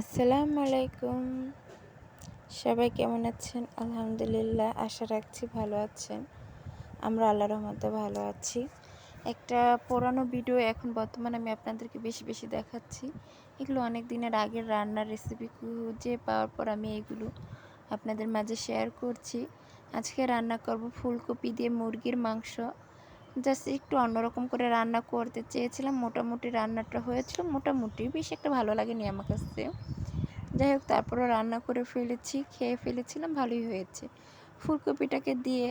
আসসালামু আলাইকুম। সবাই কেমন আছেন? আলহামদুলিল্লাহ, আশা রাখছি ভালো আছেন। আমরা আল্লাহ রহমতে ভালো আছি। একটা পুরানো ভিডিও এখন বর্তমানে আমি আপনাদেরকে বেশি বেশি দেখাচ্ছি। এগুলো অনেক দিনের আগের রান্নার রেসিপি খুঁজে পাওয়ার পর আমি এগুলো আপনাদের মাঝে শেয়ার করছি। আজকে রান্না করব ফুলকপি দিয়ে মুরগির মাংস। জাস্ট একটু অন্যরকম করে রান্না করতে চেয়েছিলাম। মোটামুটি রান্নাটা হয়েছিল। মোটামুটি বেশ একটা ভালো লাগেনি আমার কাছে। যাই হোক, তারপরও রান্না করে ফেলেছি, খেয়ে ফেলেছিলাম, ভালোই হয়েছে। ফুলকপিটাকে দিয়ে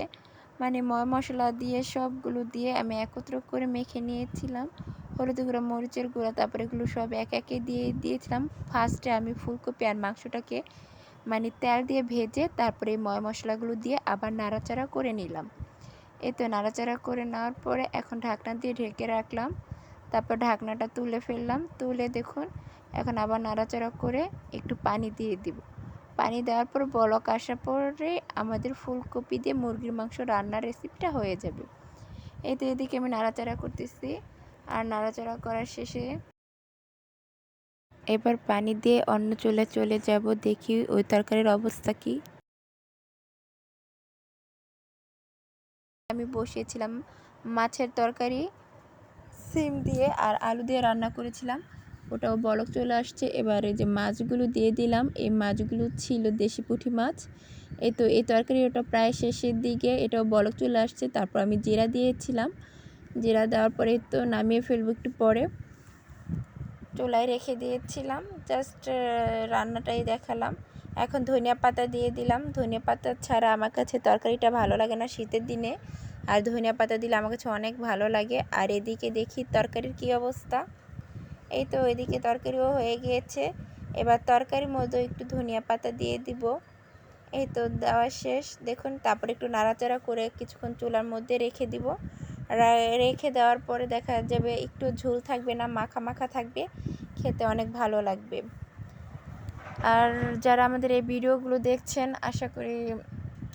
মানে ময় মশলা দিয়ে, সবগুলো দিয়ে আমি একত্র করে মেখে নিয়েছিলাম। হলুদ গুঁড়া, মরিচের গুঁড়া, তারপরে এগুলো সব এক একে দিয়ে দিয়েছিলাম। ফার্স্টে আমি ফুলকপি আর মাংসটাকে মানে তেল দিয়ে ভেজে, তারপরে ময় মশলাগুলো দিয়ে আবার নাড়াচাড়া করে নিলাম। এই তো নাড়াচাড়া করে নেওয়ার পরে এখন ঢাকনা দিয়ে ঢেকে রাখলাম। তারপর ঢাকনাটা তুলে ফেললাম। তুলে দেখুন, এখন আবার নাড়াচাড়া করে একটু পানি দিয়ে দিব। পানি দেওয়ার পর বলক আসার পরে আমাদের ফুলকপি দিয়ে মুরগির মাংস রান্নার রেসিপিটা হয়ে যাবে। এই তো এদিকে আমি নাড়াচাড়া করতেছি। আর নাড়াচাড়া করার শেষে এবার পানি দিয়ে অন্য চলে চলে যাব। দেখি ওই তরকারির অবস্থা কি। আমি বসিয়েছিলাম মাছের তরকারি, সিম দিয়ে আর আলু দিয়ে রান্না করেছিলাম। ওটাও বলক চলে আসছে। এবারে যে মাছগুলো দিয়ে দিলাম, এই মাছগুলো ছিল দেশি পুঁটি মাছ। এই তো, এই তরকারি ওটা প্রায় শেষের দিকে এটাও বলক চলে আসছে। তারপর আমি জিরা দিয়েছিলাম। জিরা দেওয়ার পরে তো নামিয়ে ফেলব একটু পরে। চুলায় রেখে দিয়েছিলাম। জাস্ট রান্নাটাই দেখালাম। এখন ধনিয়া পাতা দিয়ে দিলাম। ধনিয়া পাতা ছাড়া আমার কাছে তরকারিটা ভালো লাগে না শীতের দিনে। আর ধনিয়া পাতা দিলে আমার কাছে অনেক ভালো লাগে। আর এদিকে দেখি তরকারির কি অবস্থা। এই তো এদিকে তরকারিও হয়ে গিয়েছে। এবার তরকারির মধ্যে একটু ধনিয়া পাতা দিয়ে দিব। এই তো দেওয়া শেষ। দেখুন, তারপরে একটু নাড়াচাড়া করে কিছুক্ষণ চুলার মধ্যে রেখে দিব। রেখে দেওয়ার পরে দেখা যাবে একটু ঝোল থাকবে না, মাখা মাখা থাকবে। খেতে অনেক ভালো লাগবে। আর যারা আমাদের এই ভিডিওগুলো দেখছেন, আশা করি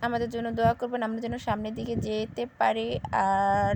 আমাদের জন্য দোয়া করবেন। আমরা যেন সামনের দিকে যেতে পারি আর